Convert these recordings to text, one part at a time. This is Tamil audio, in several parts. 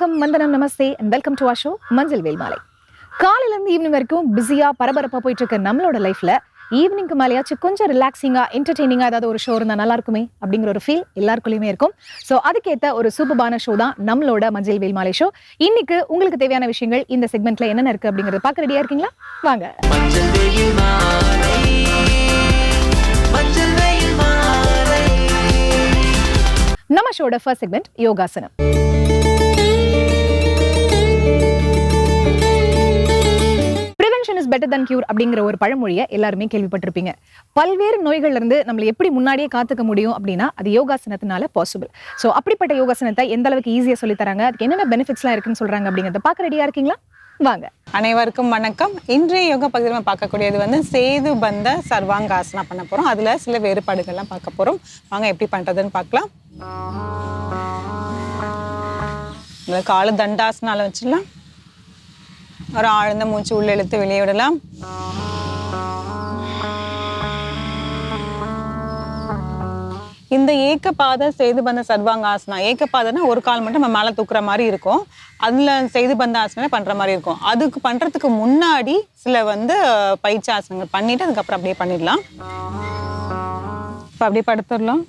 வணக்கம். வந்தனம் நமஸ்தே. And welcome to show Manjal Vel மாலை. காலையில இருந்து ஈவினிங் வரைக்கும் பிஸியா பரபரப்பா போயிட்டு இருக்க நம்மளோட லைஃப்ல ஈவினிங்க்கு மேலேயாச்சும் கொஞ்சம் ரிலாக்ஸிங்கா என்டர்டெய்னிங்கா ஏதாவது ஒரு ஷோ இருந்தா நல்லா இருக்குமே அப்படிங்கிற ஒரு ஃபீல் எல்லாருக்குள்ளயுமே இருக்கும். ஸோ அதுக்கேத்த ஒரு சூப்பரான ஷோ தான் நம்மளோட மஞ்சள் வேல் மாலை ஷோ இன்னைக்கு உங்களுக்கு தேவையான விஷயங்கள் இந்த செக்மெண்ட்ல என்னென்ன இருக்கு அப்படிங்கறத பார்க்க ரெடியா இருக்கீங்களா? வாங்க. நம்ம ஷோட ஃபர்ஸ்ட் செக்மெண்ட் யோகாசனம். Prevention is better than cure அப்படிங்கிற ஒரு பழமொழியை எல்லாருமே கேள்விப்பட்டிருப்பீங்க. பல்வேறு நோய்கள்ல இருந்து நம்மளை எப்படி முன்னாடியே காத்துக்க முடியும் அப்படின்னா அது யோகாசனத்தினால பாசிபிள் ஸோ அப்படிப்பட்ட யோகாசனத்தை எந்த அளவுக்கு ஈஸியாக சொல்லித்தராங்க அதுக்கு என்னென்ன பெனிஃபிட்ஸ்லாம் இருக்குன்னு சொல்றாங்க அப்படிங்கிறத பார்க்க ரெடியாக இருக்கீங்களா? வாங்க. அனைவருக்கும் வணக்கம். இன்றைய யோகா பகுதியில் நம்ம பார்க்கக்கூடியது வந்து சேது பந்த சர்வாங்காசனா பண்ண போகிறோம் அதில் சில வேறுபாடுகள்லாம் பார்க்க போகிறோம் வாங்க எப்படி பண்ணுறதுன்னு பார்க்கலாம். இந்த கால தண்டாசனால வச்சிடலாம். ஒரு ஆழ்ந்த மூச்சு உள்ள இழுத்து வெளியே விடலாம் இந்த ஏக்கபாத சேதுபந்த சர்வாங்காசனா ஏக்கபாதனா ஒரு கால் மட்டும் நம்ம மேலே தூக்குற மாதிரி இருக்கும் அதில் சேதுபந்த ஆசனம் பண்ணுற மாதிரி இருக்கும் அதுக்கு பண்ணுறதுக்கு முன்னாடி சில வந்து பயிற்சி ஆசனங்கள் பண்ணிட்டு அதுக்கப்புறம் அப்படியே பண்ணிடலாம் இப்போ அப்படியே படுத்துடலாம்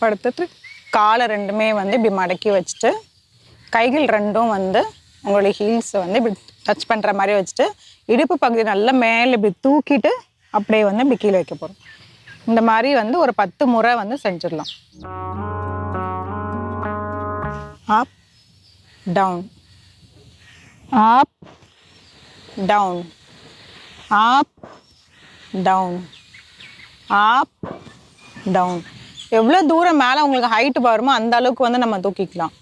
படுத்துட்டு காலை ரெண்டுமே வந்து இப்படி மடக்கி வச்சுட்டு கைகள் ரெண்டும் வந்து உங்களுடைய ஹீல்ஸை வந்து இப்படி டச் பண்ணுற மாதிரி வச்சுட்டு இடுப்பு பகுதி நல்லா மேலே இப்படி தூக்கிட்டு அப்படியே வந்து இப்படி கீழே வைக்க போகிறோம் இந்த மாதிரி வந்து ஒரு பத்து முறை வந்து செஞ்சிடலாம். Up down up down up down up down எவ்வளோ தூரம் மேலே உங்களுக்கு ஹைட் வருமோ அந்த அளவுக்கு வந்து நம்ம தூக்கிக்கலாம்.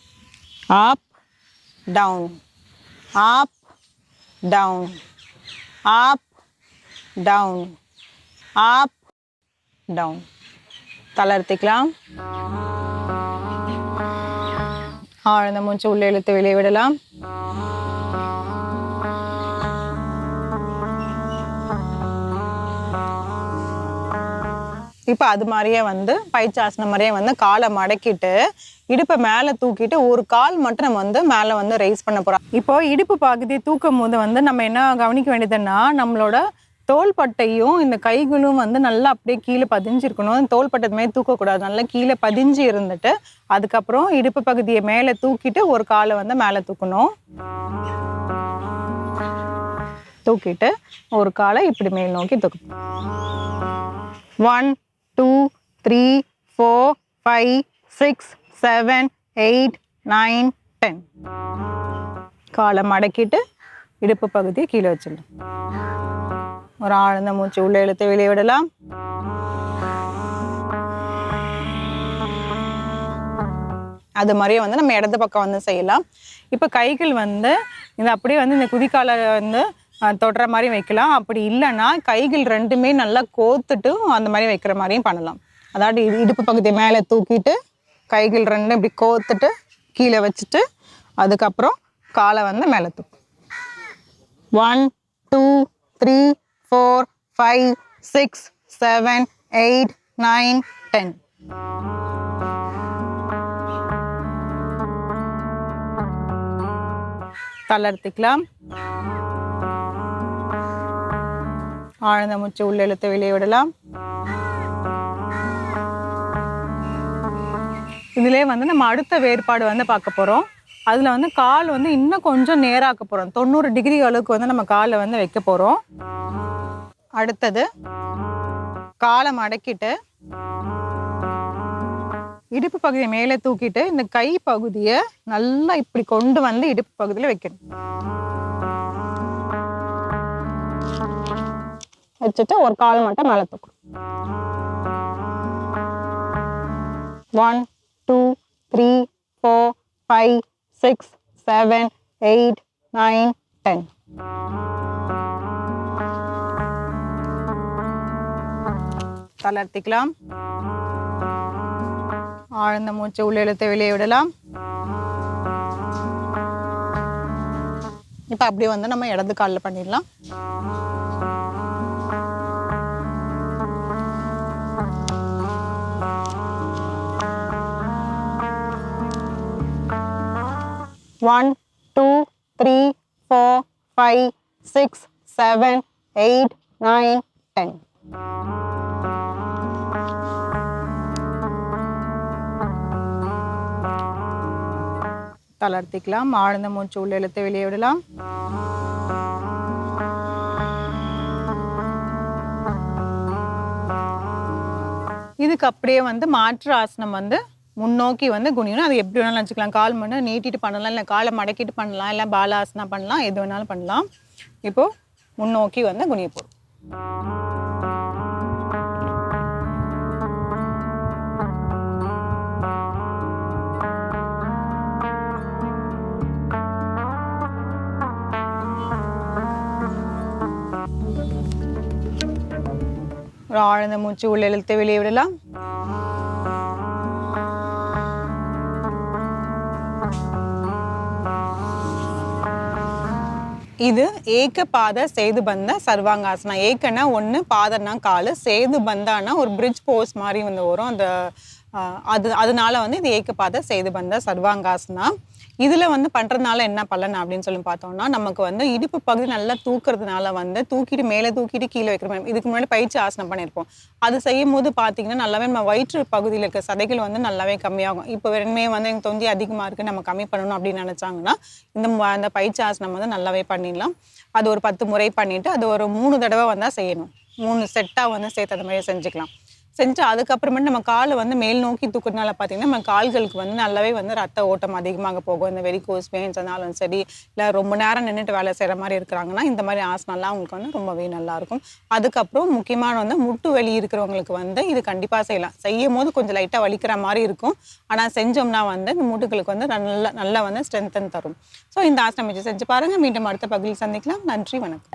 Up down up down up down up down தளர்த்திக்கலாம் ஆழ்ந்த மூச்சு உள்ளே இழுத்து வெளியே விடலாம். இப்போ அது மாதிரியே வந்து பயிற்சாசனம் மாதிரியே வந்து காலை மடக்கிட்டு இடுப்பை மேலே தூக்கிட்டு ஒரு கால் மட்டும் நம்ம வந்து மேலே வந்து ரைஸ் பண்ண போகிறோம் இப்போ இடுப்பு பகுதியை தூக்கும் போது வந்து நம்ம என்ன கவனிக்க வேண்டியதுன்னா நம்மளோட தோள்பட்டையும் இந்த கைகளும் வந்து நல்லா அப்படியே கீழே பதிஞ்சிருக்கணும். தோள்பட்டை மாதிரி தூக்கக்கூடாது. நல்லா கீழே பதிஞ்சு இருந்துட்டு அதுக்கப்புறம் இடுப்பு பகுதியை மேலே தூக்கிட்டு ஒரு காலை வந்து மேலே தூக்கணும். தூக்கிட்டு ஒரு காலை இப்படி மேல் நோக்கி தூக்கணும். One two three four five six seven eight nine ten காலை மடக்கிட்டு இடுப்பு பகுதியை கீழே வச்சிடலாம் ஒரு ஆழ்ந்த மூச்சு உள்ளே இழுத்து வெளியே விடலாம். அது மாதிரியே வந்து நம்ம இடது பக்கம் வந்து செய்யலாம். இப்போ கைகள் வந்து இந்த அப்படியே வந்து இந்த குதிக்கால வந்து தொடுற மாதிரி வைக்கலாம். அப்படி இல்லைன்னா கைகள் ரெண்டுமே நல்லா கோத்துட்டு அந்த மாதிரி வைக்கிற மாதிரியும் பண்ணலாம். அதாவது இடுப்பு பகுதியை மேலே தூக்கிட்டு கைகள் ரெண்டும் இப்படி கோத்துட்டு கீழே வச்சுட்டு அதுக்கப்புறம் காலை வந்து மேலே தூக்கும் one two three four five six seven eight nine ten தளர்த்திக்கலாம் ஆழ்ந்த மூச்சு உள்ள இழுத்து வெளியே விடலாம். வந்து நம்ம அடுத்த வேறுபாடு வந்து பார்க்க போகிறோம் அதில் வந்து கால் வந்து இன்னும் கொஞ்சம் நேராக்க போகிறோம் தொண்ணூறு டிகிரி அளவுக்கு வந்து நம்ம காலை வந்து வைக்க போகிறோம் அடுத்தது காலை மடக்கிட்டு இடுப்பு பகுதியை மேலே தூக்கிட்டு இந்த கை பகுதியை நல்லா இப்படி கொண்டு வந்து இடுப்பு பகுதியில் வைக்கணும். வச்சுட்டு ஒரு கால் மட்டும் மேலே தூக்கணும் one two three four five six seven eight nine ten தளர்த்திக்கலாம் ஆழ்ந்த மூச்சு உள்ள இழுத்து வெளியே விடலாம். இப்போ அப்படியே வந்து நம்ம இடது காலில் பண்ணிடலாம். One two three four five six seven eight nine ten தளர்த்திக்கலாம். ஆழ்ந்த மூச்சு உள்ள இழுத்து வெளியே விடலாம். இதுக்கு அப்படியே வந்து மாற்று ஆசனம் வந்து முன்னோக்கி வந்து குனியணும். அது எப்படி வேணாலும் வச்சுக்கலாம் கால் மணி நீட்டிட்டு பண்ணலாம். இல்லை காலை மடக்கிட்டு பண்ணலாம். இல்லை பாலாசனா பண்ணலாம். எது வேணாலும் பண்ணலாம். இப்போ முன்னோக்கி வந்து குனிய போடும் ஒரு ஆழ்ந்த மூச்சு உள்ள இழுத்து வெளியே விடலாம். இது ஏக பாத சேது பந்த சர்வாங்காசனா. ஏக்கனா ஒன்று பாதம்னா காலு சேது பந்தானா ஒரு பிரிட்ஜ் போஸ் மாதிரி வந்து வரும். அந்த அது அதனால வந்து இது ஏக்க பாத சேது பந்த சர்வாங்காசனா. இதில் வந்து பண்ணுறதுனால என்ன பலன் அப்படின்னு சொல்லி பார்த்தோம்னா நமக்கு வந்து இடுப்பு பகுதி நல்லா தூக்குறதுனால வந்து தூக்கிட்டு மேலே தூக்கிட்டு கீழே வைக்கிற மாதிரி இதுக்கு முன்னாடி பயிற்சி ஆசனம் பண்ணியிருப்போம். அது செய்யும் போது பார்த்தீங்கன்னா நல்லாவே நம்ம வயிற்று பகுதியில் இருக்க சதைகள் வந்து நல்லாவே கம்மியாகும். இப்போ வெறுமே வந்து எங்கள் தொந்தி அதிகமாக இருக்குது நம்ம கம்மி பண்ணணும் அப்படின்னு நினச்சாங்கன்னா இந்த அந்த பயிற்சி ஆசனம் வந்து நல்லாவே பண்ணிடலாம். அது ஒரு பத்து முறை பண்ணிவிட்டு அது ஒரு மூணு தடவை வந்தால் செய்யணும். மூணு செட்டாக வந்து சேர்த்து அந்த மாதிரி செஞ்சுக்கலாம். செஞ்சு அதுக்கப்புறமேட்டு நம்ம காலை வந்து மேல் நோக்கி தூக்குறதுனால பார்த்தீங்கன்னா நம்ம கால்களுக்கு வந்து நல்லாவே வந்து ரத்த ஓட்டம் அதிகமாக போகும். இந்த வெரிகோஸ் வெயின்ஸ் இருந்தாலும் சரி இல்லை ரொம்ப நேரம் நின்றுட்டு வேலை செய்கிற மாதிரி இருக்கிறாங்கன்னா இந்த மாதிரி ஆசனம்லாம் அவங்களுக்கு வந்து ரொம்பவே நல்லாயிருக்கும். அதுக்கப்புறம் முக்கியமான வந்து முட்டு வலி இருக்கிறவங்களுக்கு வந்து இது கண்டிப்பாக செய்யலாம். செய்யும் போது கொஞ்சம் லைட்டாக வலிக்கிற மாதிரி இருக்கும். ஆனால் செஞ்சோம்னா வந்து இந்த முட்டுகளுக்கு வந்து நல்லா நல்லா வந்து ஸ்ட்ரென்த்தன் தரும். ஸோ இந்த ஆசனம் வச்சு செஞ்சு பாருங்கள் மீண்டும் அடுத்த பகுதியில் சந்திக்கலாம். நன்றி வணக்கம்.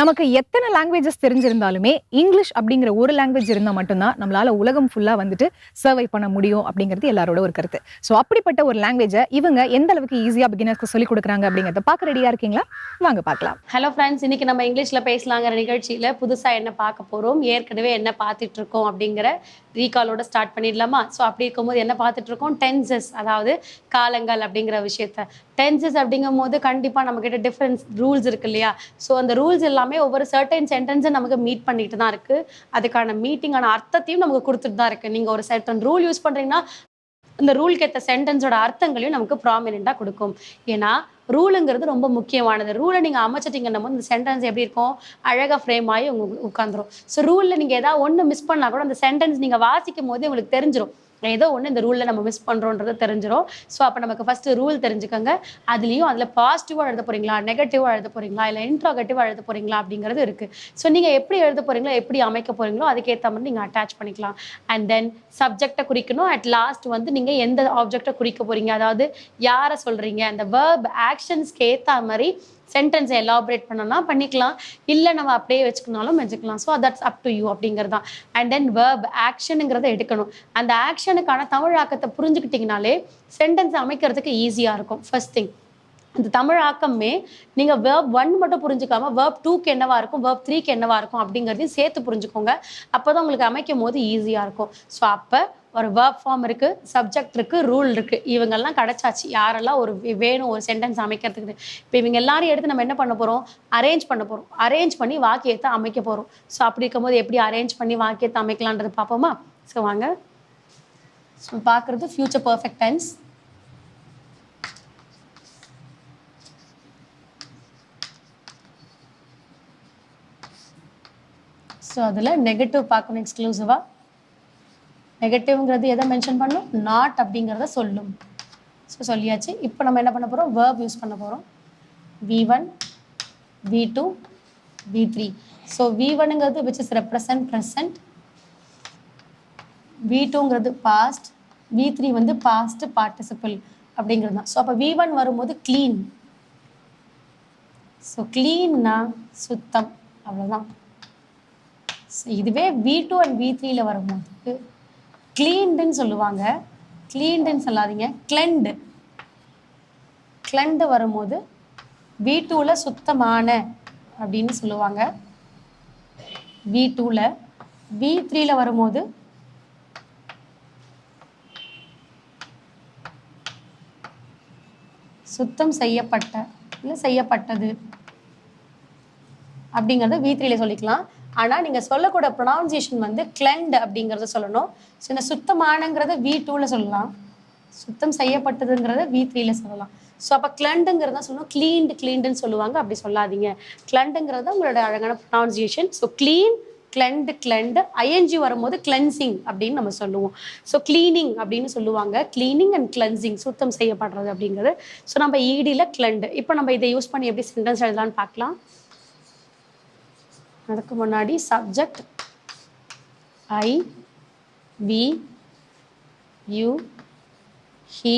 நமக்கு எத்தனை லாங்குவேஜஸ் தெரிஞ்சிருந்தாலுமே இங்கிலீஷ் அப்படிங்கிற ஒரு லாங்குவேஜ் இருந்தால் மட்டும்தான் நம்மளால உலகம் ஃபுல்லாக வந்துட்டு சர்வை பண்ண முடியும் அப்படிங்கிறது எல்லாரோட ஒரு கருத்து. ஸோ அப்படிப்பட்ட ஒரு லாங்குவேஜை இவங்க எந்த அளவுக்கு ஈஸியாக பிகினர்ஸ்க்கு சொல்லிக் கொடுக்குறாங்க அப்படிங்கிறத பார்க்க ரெடியாக இருக்கீங்களா? வாங்க பார்க்கலாம். ஹலோ ஃப்ரெண்ட்ஸ் இன்னைக்கு நம்ம இங்கிலீஷில் பேசலாங்கிற நிகழ்ச்சியில் புதுசாக என்ன பார்க்க போகிறோம் ஏற்கனவே என்ன பார்த்துட்டு இருக்கோம் அப்படிங்கிற ரீகாலோட ஸ்டார்ட் பண்ணிடலாமா? ஸோ அப்படி இருக்கும்போது என்ன பார்த்துட்டு இருக்கோம்? டென்சஸ் அதாவது காலங்கள் அப்படிங்கிற விஷயத்த டென்சஸ் அப்படிங்கும் போது கண்டிப்பாக நம்ம கிட்ட டிஃப்ரென்ஸ் ரூல்ஸ் இருக்கு இல்லையா? ஸோ அந்த ரூல்ஸ் எல்லாமே ஒவ்வொரு சர்டன் சென்டென்ஸை நமக்கு மீட் பண்ணிட்டு தான் இருக்கு. அதுக்கான மீட்டிங்கான அர்த்தத்தையும் நமக்கு கொடுத்துட்டு தான் இருக்கு. நீங்க ஒரு சர்டன் ரூல் யூஸ் பண்றீங்கன்னா இந்த ரூலுக்கு ஏற்ற சென்டென்ஸோட அர்த்தங்களையும் நமக்கு ப்ராமினெண்ட்டாக கொடுக்கும். ஏன்னா ரூலுங்கிறது ரொம்ப முக்கியமானது. ரூலை நீங்கள் அமைச்சிட்டிங்கன்னும் போது இந்த சென்டென்ஸ் எப்படி இருக்கும்? அழகாக ஃப்ரேம் ஆகி உங்களுக்கு உட்காந்துரும் ஸோ ரூலில் நீங்கள் ஏதாவது ஒன்று மிஸ் பண்ணால் கூட அந்த சென்டென்ஸ் நீங்கள் வாசிக்கும் போது உங்களுக்கு தெரிஞ்சிடும் ஏதோ ஒன்று இந்த ரூலில் நம்ம மிஸ் பண்ணுறோன்றது தெரிஞ்சிடும் ஸோ அப்போ நமக்கு ஃபஸ்ட்டு ரூல் தெரிஞ்சுக்கோங்க. அதுலேயும் அதில் பாசிட்டிவாக எழுத போகிறீங்களா நெகட்டிவாக எழுத போகிறீங்களா இல்லை இன்ட்ராகட்டிவாக எழுத போகிறீங்களா அப்படிங்கிறது இருக்குது ஸோ நீங்கள் எப்படி எழுத போகிறீங்களோ எப்படி அமைக்க போகிறீங்களோ அதுக்கேற்ற மாதிரி நீங்கள் அட்டாச் பண்ணிக்கலாம். அண்ட் தென் சப்ஜெக்டை குறிக்கணும். அட் லாஸ்ட் வந்து நீங்கள் எந்த ஆப்ஜெக்டை குறிக்க போகிறீங்க அதாவது யாரை சொல்கிறீங்க அந்த வேர்ப் ஆக்ஷன்ஸ்க்கு ஏற்ற மாதிரி சென்டென்ஸை எலாபரேட் பண்ணனா பண்ணிக்கலாம். இல்லை நம்ம அப்படியே வச்சுக்கணாலும் வச்சுக்கலாம். So that's up to you அப்படிங்கிறது தான் அண்ட் தென் வேர்ப் ஆக்ஷனுங்கிறத எடுக்கணும். அந்த ஆக்ஷனுக்கான தமிழாக்கத்தை புரிஞ்சுக்கிட்டிங்கனாலே சென்டென்ஸ் அமைக்கிறதுக்கு ஈஸியாக இருக்கும். ஃபர்ஸ்ட் திங் அந்த தமிழ் ஆக்கமே நீங்கள் வேர்ப் ஒன் மட்டும் புரிஞ்சுக்காம வேர்ப் டூக்கு என்னவா இருக்கும் வேர்ப் த்ரீக்கு என்னவா இருக்கும் அப்படிங்கிறதையும் சேர்த்து புரிஞ்சுக்கோங்க. அப்போ தான் உங்களுக்கு அமைக்கும் போது ஈஸியாக இருக்கும். ஸோ அப்போ ஒரு வேர்ப் ஃபார்ம் இருக்கு சப்ஜெக்ட் இருக்கு ரூல் இருக்கு. இவங்கெல்லாம் கிடைச்சாச்சு. யாரெல்லாம் ஒரு வே- வேணும் ஒரு சென்டென்ஸ் அமைக்கிறதுக்கு இப்போ இவங்க எல்லாரையும் எடுத்து நம்ம என்ன பண்ண போறோம்? அரேஞ்ச் பண்ண போறோம். அரேஞ்ச் பண்ணி வாக்கியத்தை அமைக்க போறோம். ஸோ அப்படி இருக்கும்போது எப்படி அரேஞ்ச் பண்ணி வாக்கியத்தை அமைக்கலான்றது பார்ப்போமா? ஸோ வாங்க. ஸோ பார்க்குறது ஃபியூச்சர் பர்ஃபெக்ட் டென்ஸ் ஸோ அதில் நெகட்டிவ் பார்க்கணும் எக்ஸ்க்ளூசிவாக நெகட்டிவ்ங்கிறது எதை மென்ஷன் பண்ணும்? நாட் அப்படிங்கிறத சொல்லும். ஸோ சொல்லியாச்சு. இப்போ நம்ம என்ன பண்ண போகிறோம் வேர்ப் யூஸ் பண்ண போகிறோம் V one V two V three so V ஒன்னுங்கிறது which is represent present V டூங்கிறது past V three வந்து பாஸ்ட் பார்ட்டிசிபிள் அப்படிங்கிறது தான். ஸோ அப்போ வி ஒன் வரும்போது க்ளீன் ஸோ க்ளீன்னா சுத்தம். அவ்வளோதான் ஸோ இதுவே வி டூ அண்ட் வி த்ரீல வரும்போது கிளீன்டுன்னு சொல்லுவாங்க. கிளீன்டுன்னு சொல்லாதீங்க. கிளெண்டு கிளெண்டு வரும்போது வி டூவில் சுத்தமான அப்படின்னு சொல்லுவாங்க. வி டூவில் வி த்ரீல வரும்போது சுத்தம் செய்யப்பட்ட இல்லை செய்யப்பட்டது அப்படிங்கிறத வி த்ரீல சொல்லிக்கலாம். ஆனால் நீங்கள் சொல்லக்கூட ப்ரொனவுன்சியேஷன் வந்து கிளெண்ட் அப்படிங்கிறத சொல்லணும். ஸோ இந்த சுத்தமானங்கிறத வி டூவில் சொல்லலாம். சுத்தம் செய்யப்பட்டதுங்கிறத வி த்ரீல சொல்லலாம். ஸோ அப்போ கிளண்டுங்கிறத சொல்லணும். க்ளீன்டு க்ளீன்டுன்னு சொல்லுவாங்க. அப்படி சொல்லாதீங்க. கிளண்டுங்கிறது உங்களோட அழகான pronunciation so clean cleaned cleaned ING வரும்போது கிளென்சிங் அப்படின்னு நம்ம சொல்லுவோம். ஸோ க்ளீனிங் அப்படின்னு சொல்லுவாங்க. க்ளீனிங் அண்ட் கிளென்சிங் சுத்தம் செய்யப்படுறது அப்படிங்கிறது. ஸோ நம்ம ஈடியில் கிளெண்டு இப்போ நம்ம இதை யூஸ் பண்ணி எப்படி சென்டென்ஸ் எழுதலான்னு பார்க்கலாம். அதுக்கு முன்னாடி subject I we you he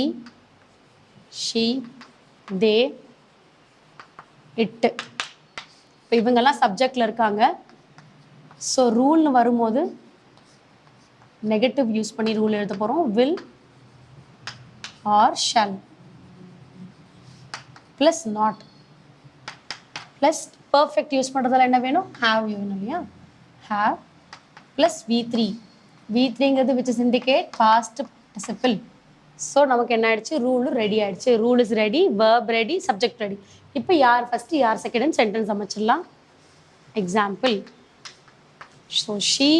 she they it இப்போ இவங்கெல்லாம் சப்ஜெக்டில் இருக்காங்க. ஸோ ரூல்னு வரும்போது நெகட்டிவ் யூஸ் பண்ணி ரூல் எழுத போகிறோம் will or shall plus not plus perfect use பண்ணுறதுல என்ன வேணும்? ஹாவ் வேணும் இல்லையா? Have plus V three V த்ரீங்கிறது which is indicate past participle so நமக்கு என்ன ஆயிடுச்சு? ரூலும் ரெடி ஆயிடுச்சு. Rule is ready verb ready subject ready இப்போ யார் ஃபஸ்ட்டு யார் second sentence அமைச்சிடலாம். Example so she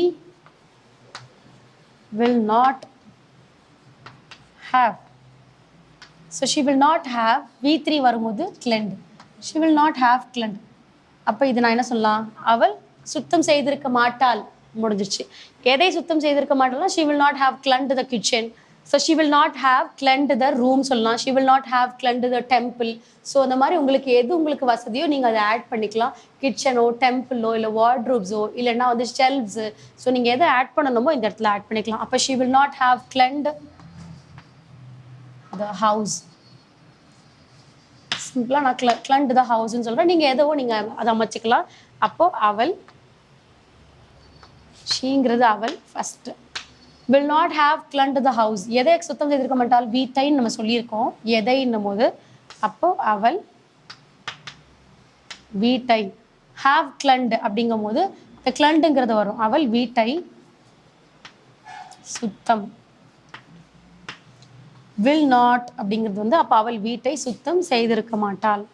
will not have so she will not have V three வரும்போது cleaned she will not have cleaned அப்போ இது நான் என்ன சொல்லலாம்? அவள் சுத்தம் செய்திருக்க மாட்டாள். முடிஞ்சிருச்சு. எதை சுத்தம் செய்திருக்க மாட்டாள்னா she will not have cleaned the kitchen so she will not have cleaned the room சொல்லலாம். She will not have cleaned the temple so அந்த மாதிரி உங்களுக்கு எது உங்களுக்கு வசதியோ நீங்கள் அதை ஆட் பண்ணிக்கலாம். கிச்சனோ டெம்பிளோ இல்லை வார்ட்ரூப்ஸோ இல்லைன்னா வந்து ஷெல்வ்ஸு ஸோ நீங்கள் எதை ஆட் பண்ணணுமோ இந்த இடத்துல ஆட் பண்ணிக்கலாம். அப்போ she will not have cleaned the house சிம்பிளாக நான் கிள கிளண்ட் த ஹவுஸ்ன்னு சொல்கிறேன் நீங்கள் எதவோ நீங்கள் அதை அமைச்சிக்கலாம். அப்போது அவள் ஷீங்கிறது அவள் first will not have cleaned the house எதை சுத்தம் செய்திருக்க மாட்டால் வீட்டைன்னு நம்ம சொல்லியிருக்கோம். எதைன்னும் போது அப்போ அவள் வீட்டை ஹாவ் கிளண்ட் அப்படிங்கும் போது இந்த கிளண்டுங்கிறது வரும். அவள் வீட்டை சுத்தம். வில் நாட் அப்படிங்கிறது வந்து அப்போ அவள் வீட்டை சுத்தம் செய்திருக்க மாட்டாள்.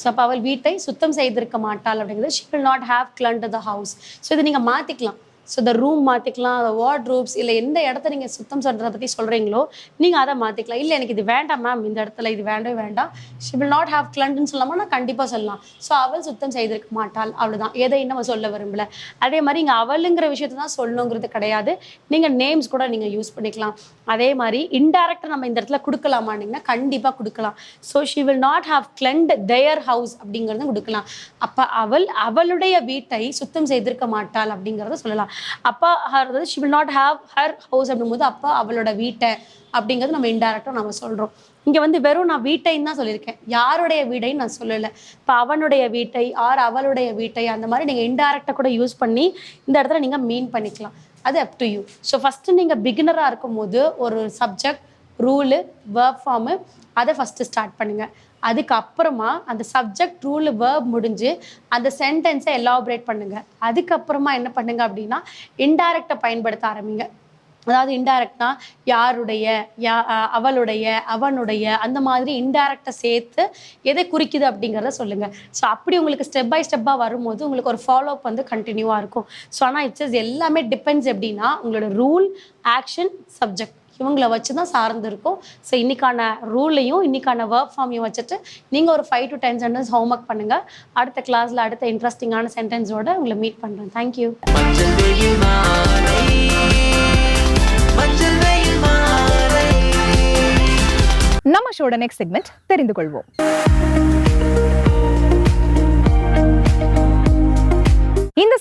ஸோ அப்போ அவள் வீட்டை சுத்தம் செய்திருக்க மாட்டாள் அப்படிங்கிறது she will not have cleaned the house so இதை நீங்கள் மாற்றிக்கலாம் ஸோ இந்த ரூம் மாற்றிக்கலாம் வார்ட்ரூப்ஸ் இல்லை எந்த இடத்த நீங்கள் சுத்தம் சொல்கிறத பற்றி சொல்கிறீங்களோ நீங்கள் அதை மாற்றிக்கலாம் இல்லை எனக்கு இது வேண்டாம் மேம் இந்த இடத்துல இது வேண்டவே வேண்டாம். ஷி வில் நாட் ஹாவ் கிளண்ட்னு சொல்லாமல் நான் கண்டிப்பாக சொல்லலாம். ஸோ அவள் சுத்தம் செய்திருக்க மாட்டாள். அவ்வளோதான் எதை நம்ம சொல்ல விரும்பல. அதே மாதிரி இங்கே அவளுங்கிற விஷயத்தை தான் சொல்லணுங்கிறது கிடையாது. நீங்கள் நேம்ஸ் கூட நீங்கள் யூஸ் பண்ணிக்கலாம். அதே மாதிரி இன்டெரக்டாக நம்ம இந்த இடத்துல கொடுக்கலாமான்னிங்கன்னா கண்டிப்பாக கொடுக்கலாம். So she will not have cleaned their house அப்படிங்கிறதும் கொடுக்கலாம். அப்போ அவள் அவளுடைய வீட்டை சுத்தம் செய்திருக்க மாட்டாள் அப்படிங்கிறத சொல்லலாம். அப்பா her she will not have her house அப்படிங்கும்போது அப்பா அவளோட வீட்டை அப்படிங்கிறது நம்ம இன்டெரக்டாக நம்ம சொல்கிறோம் இங்கே வந்து வெறும் நான் வீட்டைன்னு தான் சொல்லியிருக்கேன். யாருடைய வீடைன்னு நான் சொல்லலை. இப்போ அவனுடைய வீட்டை ஆர் அவளுடைய வீட்டை அந்த மாதிரி நீங்கள் இன்டெரக்டாக கூட யூஸ் பண்ணி இந்த இடத்துல நீங்கள் மீன் பண்ணிக்கலாம். அது up to you so first நீங்கள் பிகினராக இருக்கும்போது ஒரு சப்ஜெக்ட் ரூலு வேர்ப் ஃபார்மு அதை ஃபஸ்ட்டு ஸ்டார்ட் பண்ணுங்கள் அதுக்கப்புறமா அந்த சப்ஜெக்ட் ரூல் வேர்ப் முடிஞ்சு அந்த சென்டென்ஸை எலாபரேட் பண்ணுங்க. அதுக்கப்புறமா என்ன பண்ணுங்க அப்படின்னா இன்டைரக்டை பயன்படுத்த ஆரம்பிங்க. அதாவது இன்டைரக்ட்னா யாருடைய யா அவளுடைய அவனுடைய அந்த மாதிரி இன்டைரக்டை சேர்த்து எதை குறிக்குது அப்படிங்கிறத சொல்லுங்க. ஸோ அப்படி உங்களுக்கு ஸ்டெப் பை ஸ்டெப்பாக வரும்போது உங்களுக்கு ஒரு ஃபாலோ அப் வந்து கண்டினியூவாக இருக்கும். ஸோ ஆனால் இட்ஸ் எல்லாமே டிபெண்ட்ஸ் எப்படின்னா உங்களோட ரூல் ஆக்ஷன் சப்ஜெக்ட் இவங்கள வச்சு தான் சார்ந்து இருக்கும். ஸோ இன்னைக்கான ரூலையும் இன்னைக்கான ஒர்க் ஃபார்மையும் வச்சுட்டு நீங்கள் ஒரு five to ten sentence homework பண்ணுங்கள் அடுத்த கிளாஸில் அடுத்த இன்ட்ரெஸ்டிங்கான சென்டென்ஸோட உங்களை மீட் பண்ணுறேன் தேங்க்யூ நம்ம ஷோட நெக்ஸ்ட் செக்மெண்ட் தெரிந்து கொள்வோம்.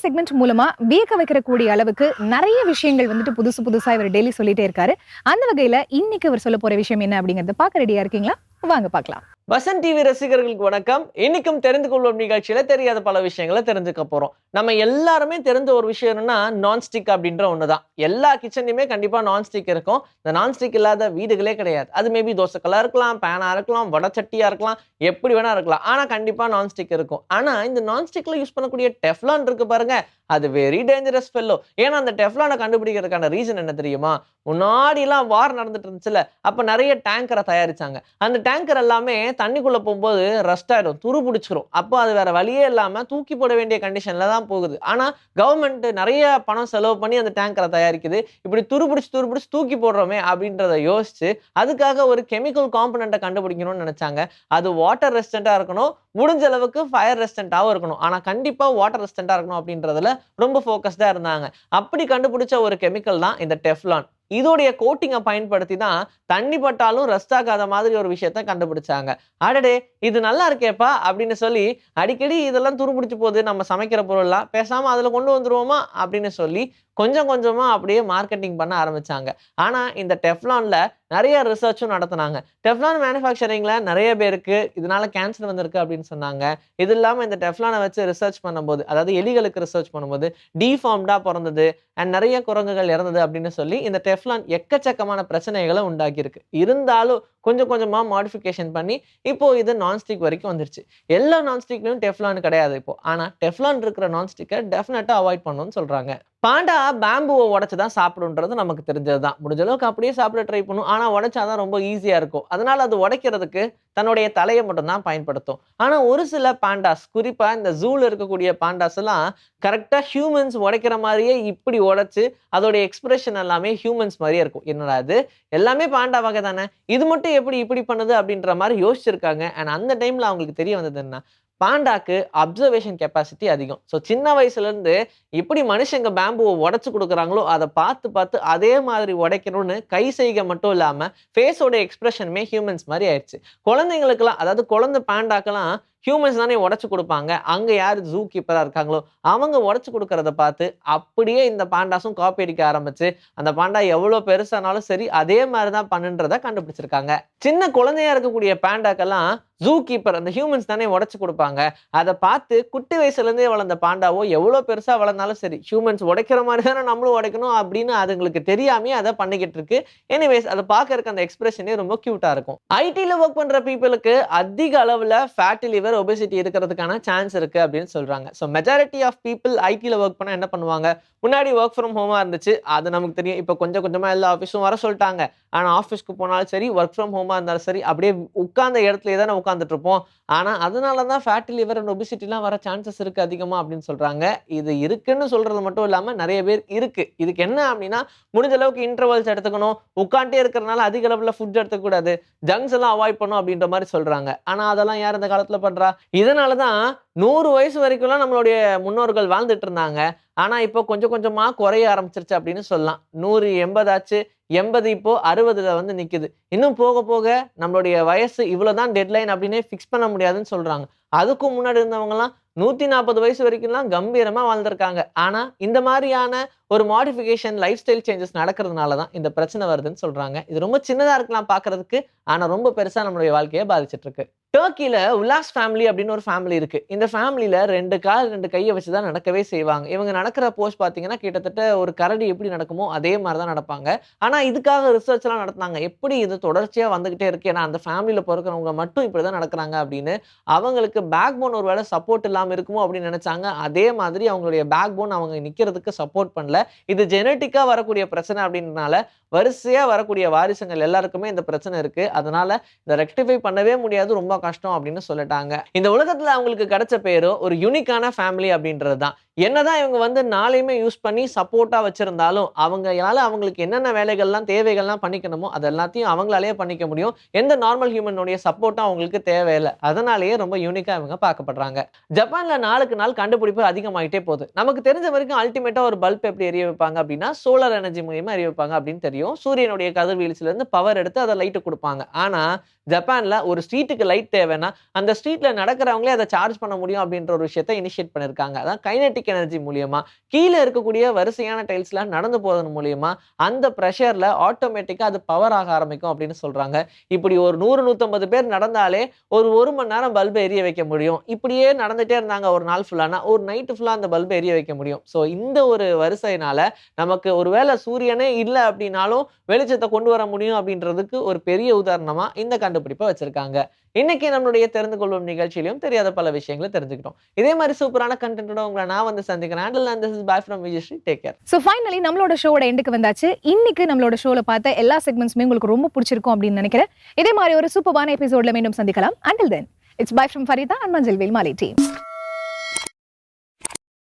செக்மெண்ட் மூலமா வியக்க வைக்கக்கூடிய அளவுக்கு நிறைய விஷயங்கள் வந்துட்டு புதுசு புதுசா இவர் டெய்லி சொல்லிட்டே இருக்காரு. அந்த வகையில இன்னைக்கு அவர் சொல்ல போற விஷயம் என்ன அப்படிங்கறத பாக்க ரெடியா இருக்கீங்களா? வாங்க பார்க்கலாம். வசன் டிவி ரசிகர்களுக்கு வணக்கம். இன்னைக்கும் தெரிந்து கொள்வோம் நிகழ்ச்சியில தெரியாத பல விஷயங்களை தெரிஞ்சுக்க போறோம். நம்ம எல்லாருமே தெரிஞ்ச ஒரு விஷயம் என்னன்னா நான்ஸ்டிக் அப்படின்ற ஒண்ணுதான். எல்லா கிச்சன்லயுமே கண்டிப்பா நான்ஸ்டிக் இருக்கும். இந்த நான்ஸ்டிக் இல்லாத வீடுகளே கிடையாது. அது மேபி தோசைக்கல்லா இருக்கலாம் பேனா இருக்கலாம் வடச்சட்டியா இருக்கலாம் எப்படி வேணா இருக்கலாம். ஆனா கண்டிப்பா நான்ஸ்டிக் இருக்கும். ஆனா இந்த நான்ஸ்டிக்ல யூஸ் பண்ணக்கூடிய டெஃப்லான் இருக்கு பாருங்க. அது வெரி டேஞ்சரஸ் ஃபெல்லோ ஏன்னா அந்த டெஃப்லானை கண்டுபிடிக்கிறதுக்கான ரீசன் என்ன தெரியுமா? முன்னாடிலாம் வார் நடந்துட்டு இருந்துச்சுல. அப்ப நிறைய டேங்கரை தயாரிச்சாங்க. அந்த டேங்கர் எல்லாமே தண்ணிக்குள்ளே போகும்போது ரஸ்ட் ஆயிடும் துரு பிடிச்சிரும். அப்போ அது வேற வழியே இல்லாமல் தூக்கி போட வேண்டிய கண்டிஷனில் தான் போகுது. ஆனால் கவர்மெண்ட் நிறைய பணம் செலவு பண்ணி அந்த டேங்கரை தயாரிக்குது. இப்படி துரு பிடிச்சி துரு பிடிச்சி தூக்கி போடுறோமே அப்படின்றத யோசிச்சு அதுக்காக ஒரு கெமிக்கல் காம்பனண்ட்டை கண்டுபிடிக்கணும்னு நினச்சாங்க. அது வாட்டர் ரெசிஸ்டண்ட்டாக இருக்கணும். முடிஞ்ச அளவுக்கு ஃபயர் ரெசிஸ்டண்ட்டாகவும் இருக்கணும். ஆனால் கண்டிப்பாக வாட்டர் ரெசிஸ்டண்ட்டாக இருக்கணும் அப்படின்றதுல ரொம்ப ஃபோக்கஸ்டாக இருந்தாங்க. அப்படி கண்டுபிடிச்ச ஒரு கெமிக்கல் தான் இந்த டெஃப்லான் இதோடைய கோட்டிங்கை பயன்படுத்தி தான் தண்ணி பட்டாலும் ரஸ்ட் ஆகாத மாதிரி ஒரு விஷயத்த கண்டுபிடிச்சாங்க. அடடே இது நல்லா இருக்கேப்பா அப்படின்னு சொல்லி அடிக்கடி இதெல்லாம் துருபிடிச்சு போகுது நம்ம சமைக்கிற பொருள்லாம் பேசாம அதில் கொண்டு வந்துருவோமா அப்படின்னு சொல்லி கொஞ்சம் கொஞ்சமாக அப்படியே மார்க்கெட்டிங் பண்ண ஆரம்பிச்சாங்க. ஆனால் இந்த டெஃப்லான்ல நிறைய ரிசர்ச்சும் நடத்தினாங்க. டெஃப்லான் மேனுஃபேக்சரிங்கில் நிறைய பேருக்கு இதனால கேன்சர் வந்திருக்கு அப்படின்னு சொன்னாங்க. இது இல்லாமல் இந்த டெஃப்லானை வச்சு ரிசர்ச் பண்ணும்போது அதாவது எலிகளுக்கு ரிசர்ச் பண்ணும்போது டீஃபார்ம்டாக பிறந்தது அண்ட் நிறைய குரங்குகள் இறந்தது அப்படின்னு சொல்லி இந்த டெஃப்லான் எக்கச்சக்கமான பிரச்சனைகளை உண்டாக்கியிருக்கு. இருந்தாலும் கொஞ்சம் கொஞ்சமாக மாடிஃபிகேஷன் பண்ணி இப்போது இது நான்ஸ்டிக் வரைக்கும் வந்துருச்சு. எல்லா நான்ஸ்டிக்லையும் டெஃப்லான் கிடையாது இப்போ. ஆனால் டெஃப்லான் இருக்கிற நான்ஸ்டிக்கை டெஃபினட்டாக அவாய்ட் பண்ணணும்னு சொல்கிறாங்க பாண்டா பேம்புவை உடச்சு தான் சாப்பிடுன்றது நமக்கு தெரிஞ்சது தான் முடிஞ்ச அளவுக்கு அப்படியே சாப்பிட ட்ரை பண்ணும். ஆனால் உடைச்சாதான் ரொம்ப ஈஸியாக இருக்கும். அதனால அது உடைக்கிறதுக்கு தன்னுடைய தலையை மட்டும்தான் பயன்படுத்தும். ஆனால் ஒரு சில பாண்டாஸ் குறிப்பாக இந்த ஜூல இருக்கக்கூடிய பாண்டாஸ் எல்லாம் கரெக்டாக ஹியூமன்ஸ் உடைக்கிற மாதிரியே இப்படி உடைச்சு அதோடைய எக்ஸ்பிரஷன் எல்லாமே ஹியூமன்ஸ் மாதிரியே இருக்கும். என்னடா அது எல்லாமே பாண்டா வகை தானே இது மட்டும் எப்படி இப்படி பண்ணுது அப்படின்ற மாதிரி யோசிச்சிருக்காங்க. அண்ட் அந்த டைம்ல அவங்களுக்கு தெரிய வந்தது என்ன? பாண்டாக்கு அப்சர்வேஷன் கெப்பாசிட்டி அதிகம். ஸோ சின்ன வயசுலேருந்து எப்படி மனுஷங்க பேம்புவை உடச்சி கொடுக்குறாங்களோ அதை பார்த்து பார்த்து அதே மாதிரி உடைக்கணும்னு கை செய்கை மட்டும் இல்லாமல் ஃபேஸோட எக்ஸ்பிரஷனுமே ஹியூமன்ஸ் மாதிரி ஆயிடுச்சு. குழந்தைங்களுக்குலாம் அதாவது குழந்தை பாண்டாக்கெல்லாம் ஹியூமன்ஸ் தானே உடச்சு கொடுப்பாங்க. அங்கே யார் ஜூ கீப்பராக இருக்காங்களோ அவங்க உடச்சு கொடுக்கறத பார்த்து அப்படியே இந்த பாண்டாஸும் காப்பி அடிக்க ஆரம்பிச்சு அந்த பாண்டா எவ்வளோ பெருசானாலும் சரி அதே மாதிரி தான் பண்ணுன்றதை கண்டுபிடிச்சிருக்காங்க. சின்ன குழந்தையா இருக்கக்கூடிய பாண்டாக்கெல்லாம் ஜூ கீப்பர் அந்த ஹியூமன்ஸ் தானே உடச்சு கொடுப்பாங்க. அதை பார்த்து குட்டி வயசுலேருந்தே வளர்ந்த பாண்டாவோ எவ்வளோ பெருசாக வளர்ந்தாலும் சரி ஹியூமன்ஸ் உடைக்கிற மாதிரி தானே நம்மளும் உடைக்கணும் அப்படின்னு அதுங்களுக்கு தெரியாமே அதை பண்ணிக்கிட்டு இருக்கு. எனிவேஸ் அதை பார்க்கறக்கு அந்த எக்ஸ்பிரஷனே ரொம்ப க்யூட்டாக இருக்கும். ஐடியில் ஒர்க் பண்ணுற பீப்புளுக்கு அதிக அளவில் ஃபேட்டி லிவர் ஒபேசிட்டி இருக்கிறதுக்கான சான்ஸ் இருக்கு அப்படின்னு சொல்கிறாங்க ஸோ மெஜாரிட்டி ஆஃப் பீப்புள் ஐடியில் ஒர்க் பண்ண என்ன பண்ணுவாங்க? முன்னாடி ஒர்க் ஃப்ரம் ஹோமாக இருந்துச்சு. அது நமக்கு தெரியும். இப்போ கொஞ்சம் கொஞ்சமாக எல்லா ஆஃபீஸும் வர சொல்லிட்டாங்க. ஆனால் ஆஃபீஸ்க்கு போனாலும் சரி ஒர்க் ஃப்ரம் ஹோமாக இருந்தாலும் சரி அப்படியே உட்கார்ந்த இடத்துல தானே உட்காந்துட்டு இருப்போம் ஆனால் அதனால தான் ஃபேட்டி லிவர் அண்ட் ஒபிசிட்டிலாம் வர சான்சஸ் இருக்குது அதிகமாக அப்படின்னு சொல்கிறாங்க இது இருக்குன்னு சொல்கிறது மட்டும் இல்லாமல் நிறைய பேர் இருக்குது இதுக்கு என்ன அப்படின்னா முடிஞ்ச அளவுக்கு இன்டர்வல்ஸ் எடுத்துக்கணும். உட்காண்டே இருக்கிறனால அதிக அளவில் ஃபுட் எடுத்துக்கூடாது ஜங்க்ஸ் எல்லாம் அவாய்ட் பண்ணும் அப்படின்ற மாதிரி சொல்கிறாங்க ஆனால் அதெல்லாம் யார் இந்த காலத்தில் பண்ணுறா இதனால தான் நூறு வயசு வரைக்கும்லாம் நம்மளுடைய முன்னோர்கள் வாழ்ந்துட்டு இருந்தாங்க. ஆனால் இப்போ கொஞ்சம் கொஞ்சமாக குறைய ஆரம்பிச்சிருச்சு அப்படின்னு சொல்லலாம். நூறு எண்பதாச்சு எண்பது இப்போ அறுபதுல வந்து நிற்குது இன்னும் போக போக நம்மளுடைய வயசு இவ்வளோதான் டெட்லைன் அப்படின்னே ஃபிக்ஸ் பண்ண முடியாதுன்னு சொல்கிறாங்க அதுக்கும் முன்னாடி இருந்தவங்கலாம் நூற்றி நாற்பது வயசு வரைக்கும்லாம் கம்பீரமாக வாழ்ந்திருக்காங்க. ஆனால் இந்த மாதிரியான ஒரு மாடிஃபிகேஷன் லைஃப் ஸ்டைல் சேஞ்சஸ் நடக்கிறதுனால தான் இந்த பிரச்சனை வருதுன்னு சொல்கிறாங்க இது ரொம்ப சின்னதாக இருக்கலாம் பார்க்குறதுக்கு ஆனால் ரொம்ப பெருசாக நம்மளுடைய வாழ்க்கையை பாதிச்சிட்ருக்கு. டர்க்கியில் உல்லாஸ் ஃபேமிலி அப்படின்னு ஒரு ஃபேமிலி இருக்குது இந்த ஃபேமிலியில் ரெண்டு கால் ரெண்டு கையை வச்சு தான் நடக்கவே செய்வாங்க. இவங்க நடக்கிற போஸ்ட் பார்த்தீங்கன்னா கிட்டத்தட்ட ஒரு கரடி எப்படி நடக்குமோ அதே மாதிரி தான் நடப்பாங்க. ஆனால் இதுக்காக ரிசர்ச் எல்லாம் நடத்தினாங்க. எப்படி இது தொடர்ச்சியாக வந்துகிட்டே இருக்கு? ஏன்னா அந்த ஃபேமிலியில் பிறக்கிறவங்க மட்டும் இப்படி தான் நடக்கிறாங்க அப்படின்னு அவங்களுக்கு பேக் போன் ஒரு வேளை சப்போர்ட் இல்லாமல் இருக்குமோ அப்படின்னு நினச்சாங்க. அதே மாதிரி அவங்களுடைய பேக் போன் அவங்க நிற்கிறதுக்கு சப்போர்ட் பண்ணல. இது ஜெனட்டிக்காக வரக்கூடிய பிரச்சனை அப்படின்றனால வரிசையா வரக்கூடிய வாரிசுங்கள் எல்லாருக்குமே இந்த பிரச்சனை இருக்கு. அதனால இதை ரெக்டிஃபை பண்ணவே முடியாது. ரொம்ப கஷ்டம் அப்படின்னு சொல்லிட்டாங்க. இந்த உலகத்தில் அவங்களுக்கு கிடைச்ச பேரும் ஒரு யூனிக்கான ஃபேமிலி அப்படின்றது தான் என்னதான் இவங்க வந்து நாளையுமே யூஸ் பண்ணி சப்போர்ட்டாக வச்சிருந்தாலும் அவங்களால அவங்களுக்கு என்னென்ன வேலைகள்லாம் தேவைகள்லாம் பண்ணிக்கணுமோ அது எல்லாத்தையும் அவங்களாலேயே பண்ணிக்க முடியும். எந்த நார்மல் ஹியூமனுடைய சப்போர்ட்டும் அவங்களுக்கு தேவையில்லை. அதனாலேயே ரொம்ப யூனிக்காக இவங்க பார்க்கப்படுறாங்க. ஜப்பானில் நாளுக்கு நாள் கண்டுபிடிப்பு அதிகமாகிட்டே போகுது. நமக்கு தெரிஞ்ச வரைக்கும் அல்டிமேட்டாக ஒரு பல்ப் எப்படி எரிய வைப்பாங்க அப்படின்னா சோலார் எனர்ஜி மூலியமாக எரிய வைப்பாங்க அப்படின்னு தெரியும். சூரியனுடைய கதிர் இருந்து பவர் எடுத்து அதை லைட்டு கொடுப்பாங்க. ஆனால் ஜப்பானில் ஒரு ஸ்ட்ரீட்டுக்கு லைட் தேவைன்னா அந்த ஸ்ட்ரீட்டில் நடக்கிறவங்களே அதை சார்ஜ் பண்ண முடியும் அப்படின்ற ஒரு விஷயத்தை இனிஷியேட் பண்ணியிருக்காங்க அதான் கைனட்டிக் கைனெட்டிக் எனர்ஜி மூலியமா கீழே இருக்கக்கூடிய வரிசையான டைல்ஸ்லாம் நடந்து போவதன் மூலியமா அந்த ப்ரெஷரில் ஆட்டோமேட்டிக்காக அது பவர் ஆக ஆரம்பிக்கும் அப்படின்னு சொல்கிறாங்க இப்படி ஒரு நூறு நூற்றம்பது பேர் நடந்தாலே ஒரு ஒரு மணி நேரம் பல்பை எரிய வைக்க முடியும். இப்படியே நடந்துகிட்டே இருந்தாங்க ஒரு நாள் ஃபுல்லானா ஒரு நைட்டு ஃபுல்லாக அந்த பல்பை எரிய வைக்க முடியும். ஸோ இந்த ஒரு வரிசையினால நமக்கு ஒருவேளை சூரியனே இல்லை அப்படின்னாலும் வெளிச்சத்தை கொண்டு வர முடியும் அப்படின்றதுக்கு ஒரு பெரிய உதாரணமாக இந்த கண்டுபிடிப்பை வச்சுருக்காங்க. இன்னைக்கு நம்மளுடைய தெரிந்து கொள்வோம் நிகழ்ச்சியிலும் தெரியாத பல விஷயங்களை தெரிஞ்சுக்கிட்டோம். இதே மாதிரி சூப்பரான கண்டென்ட்டோட உங்களை நான் வந்து சந்திக்கிறேன். And this is bye from Vijayasri take care so finally நம்மளோட ஷோட எண்டுக்கு வந்தாச்சு. இன்னைக்கு நம்மளோட ஷோல பார்த்த எல்லா செக்மெண்ட்ஸுமே உங்களுக்கு ரொம்ப பிடிச்சிருக்கும் அப்படின்னு நினைக்கிறேன். இதே மாதிரி ஒரு சூப்பரான எபிசோட்ல மீண்டும் சந்திக்கலாம். Until then it's bye from Farida and Manjal Vel team